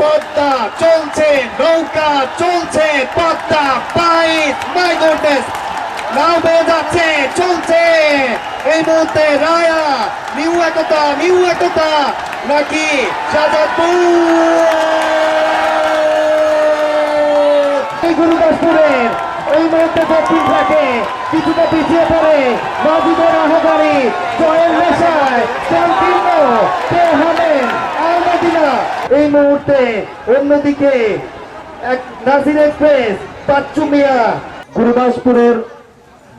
পদ্মা চলছে, নৌকা চলছে, পদ্মা পাইপ মাই গুডনেস নাও বেয়ে যাচ্ছে, চলছে। এই মুহূর্তে রায়া, নিউ একতা নিউ একতা, নাকি শাহজাদপুর এই গুরুদাসপুরের, এই মুহূর্তে দক্ষিণ থাকে কিছুটা পিছিয়ে পড়ে মাজিদের আহ্বানি জয়ের নেশায় এই মুহূর্তে অন্যদিকে এক নাসির এক্সপ্রেস বাচ্চু মিয়া। গুরুদাসপুরের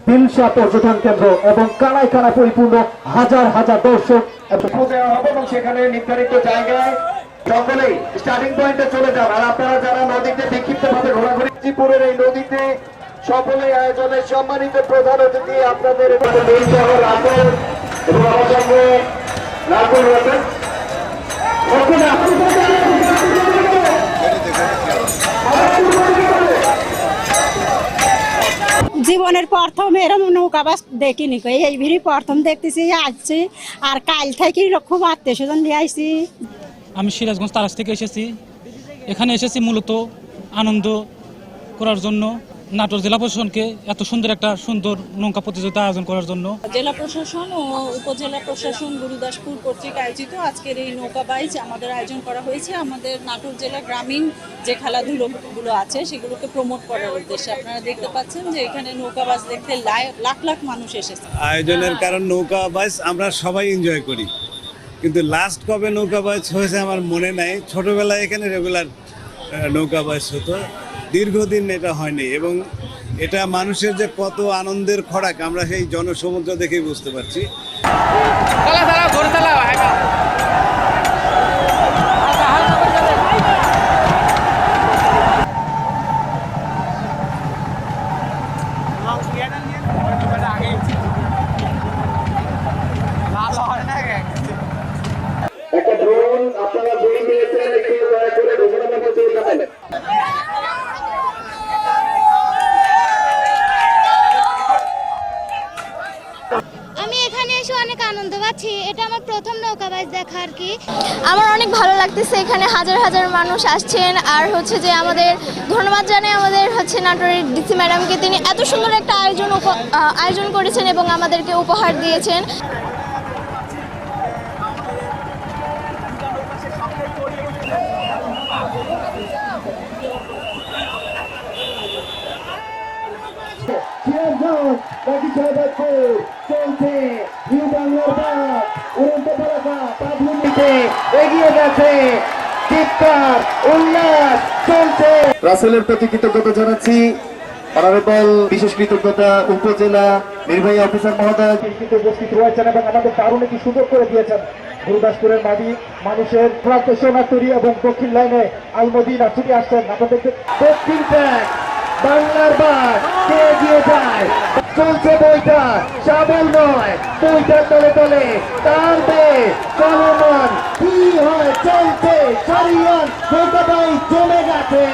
দিলশা পর্যটন কেন্দ্র এবং কানায় কানা পরিপূর্ণ হাজার হাজার দর্শক এবং সেখানে নির্ধারিত জায়গায় সকলেই স্টার্টিং পয়েন্টে চলে যান। আর আপনারা যারা নদীতে বিক্ষিপ্ত ভাবে ঘোরাঘুরি এই নদীতে সকলে আয়োজনে সম্মানিত প্রধান অতিথি আপনাদের নীলসহ রাতুল জীবনের প্রথম এরম নৌকা বাস দেখিনি এই ভিড়ি প্রথম দেখতেছি আসছি, আর কাল থেকে খুব আত্মীয় স্বজন নিয়ে আসছি আমি সিরাজগঞ্জ তারাস থেকে এসেছি। এখানে এসেছি মূলত আনন্দ করার জন্য। নাটোর জেলা প্রশাসনকে এত সুন্দর একটা সুন্দর নৌকা প্রতিযোগিতা আয়োজন করার জন্য। জেলা প্রশাসন ও উপজেলা প্রশাসন গুরুদাসপুর কর্তৃক আয়োজিত আজকের এই নৌকা বাইচ আমাদের আয়োজন করা হয়েছে। আমাদের নাটোর জেলা গ্রামীণ যে খেলাধুলোগুলো আছে সেগুলোকে প্রমোট করার উদ্দেশ্যে আপনারা দেখতে পাচ্ছেন যে এখানে নৌকা বাস দেখতে লাখ লাখ মানুষ এসেছে। আয়োজনের কারণ নৌকা বাইচ আমরা সবাই এনজয় করি। কিন্তু লাস্ট কবে নৌকা বাইচ হয়েছে আমার মনে নাই। ছোটবেলায় এখানে রেগুলার নৌকা বাইচ হতো। দীর্ঘদিন এটা হয়নি এবং এটা মানুষের যে কত আনন্দের খোরাক আমরা সেই জনসমুদ্র দেখেই বুঝতে পারছি। এখানে এসে অনেক আনন্দ পাচ্ছি। এটা আমার প্রথম নৌকাবাজ দেখা আর কি। আমার অনেক ভালো লাগতেছে এখানে হাজার হাজার মানুষ আসছেন। আর হচ্ছে যে আমাদের ধন্যবাদ জানাই আমাদের হচ্ছে নাটোরের ডিসি ম্যাডামকে তিনি এত সুন্দর একটা আয়োজন আয়োজন করেছেন এবং আমাদেরকে উপহার দিয়েছেন। সিরাজগঞ্জ নাকি শাহজাদপুর চলছে নিউ বাংলার বাস উড়ন্ত পতাকা প্রাথমিকে এগিয়ে গেছে চিৎকার উল্লাস চলছে। রাসেলের প্রতি কৃতজ্ঞতা জানাচ্ছি। অনারেবল বিশেষ কৃতজ্ঞতা উপজেলা নির্বাহী অফিসার মহোদয়। উপস্থিত রয়েছেন এবং আমাদের দারুণ একটি সুযোগ করে দিয়েছেন। গুরুদাসপুরের মাটি মানুষের প্রান্ত সোনাতরি এবং দক্ষিণ লাইনে আলমদিনা ছুটে আসছেন। আপনাদের দক্ষিণ বাংলার বার কে দিয়ে যায়? চলছে বইটা সাবল নয়। বইটার তলে তলে। তার বে চলমান। কি হয়? চলছে। সারিয়ান বইটাটাই চলে গেছে।